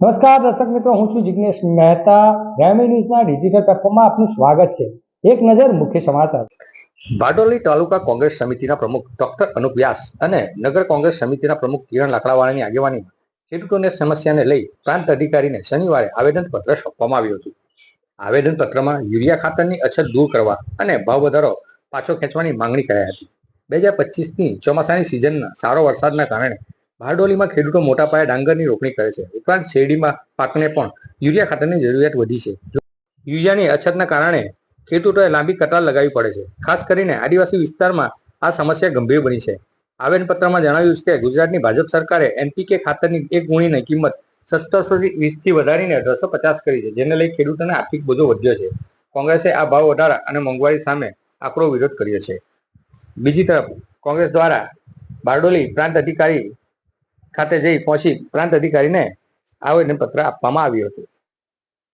નમસ્કાર દર્શક મિત્રો, હું છું જિજ્ઞેશ મહેતા. ગ્રામી ન્યૂઝના ડિજિટલ પ્લેટફોર્મમાં આપનું સ્વાગત છે. એક નજર મુખ્ય સમાચાર. બારડોલી તાલુકા કોંગ્રેસ સમિતિના પ્રમુખ ડોક્ટર અનુપ વ્યાસ અને નગર કોંગ્રેસ સમિતિના પ્રમુખ કિરણ લાકડાવાળાની આગેવાનીમાં ખેડૂતોની સમસ્યાને લઈ પ્રાંત અધિકારીને શનિવારે આવેદનપત્ર સોંપવામાં આવ્યું હતું. આવેદનપત્રમાં યુરિયા ખાતરની અછત દૂર કરવા અને ભાવ વધારો પાછો ખેંચવાની માંગણી કરાઈ હતી. બે હજાર પચીસની ચોમાસાની સિઝનના સારો વરસાદના કારણે બારડોલીમાં ખેડૂતો મોટા પાયે ડાંગરની રોપણી કરે છે. ઉપરાંત શેરડીમાં પાકને પણ યુરિયા ખાતરની જરૂરિયાત વધી છે. યુરિયાની અછતના કારણે ખેડૂતોએ લાંબી કતાર લગાવી પડે છે. ખાસ કરીને આદિવાસી વિસ્તારમાં આ સમસ્યા ગંભીર બની છે. આવેદનપત્રમાં જણાવ્યું છે કે ગુજરાતની ભાજપ સરકારે એનપીકે ખાતરની એક ગુણીની કિંમત સત્તરસો વીસથી વધારીને અઢારસો પચાસ કરી છે, જેને લઈ ખેડૂતોને આર્થિક બોજો વધ્યો છે. કોંગ્રેસે આ ભાવ વધારા અને મોંઘવારી સામે આકરો વિરોધ કર્યો છે. બીજી તરફ કોંગ્રેસ દ્વારા બારડોલી પ્રાંત અધિકારી ખાતે જઈ પહોંચી પ્રાંત અધિકારીને આવેદનપત્ર આપવામાં આવ્યું હતું.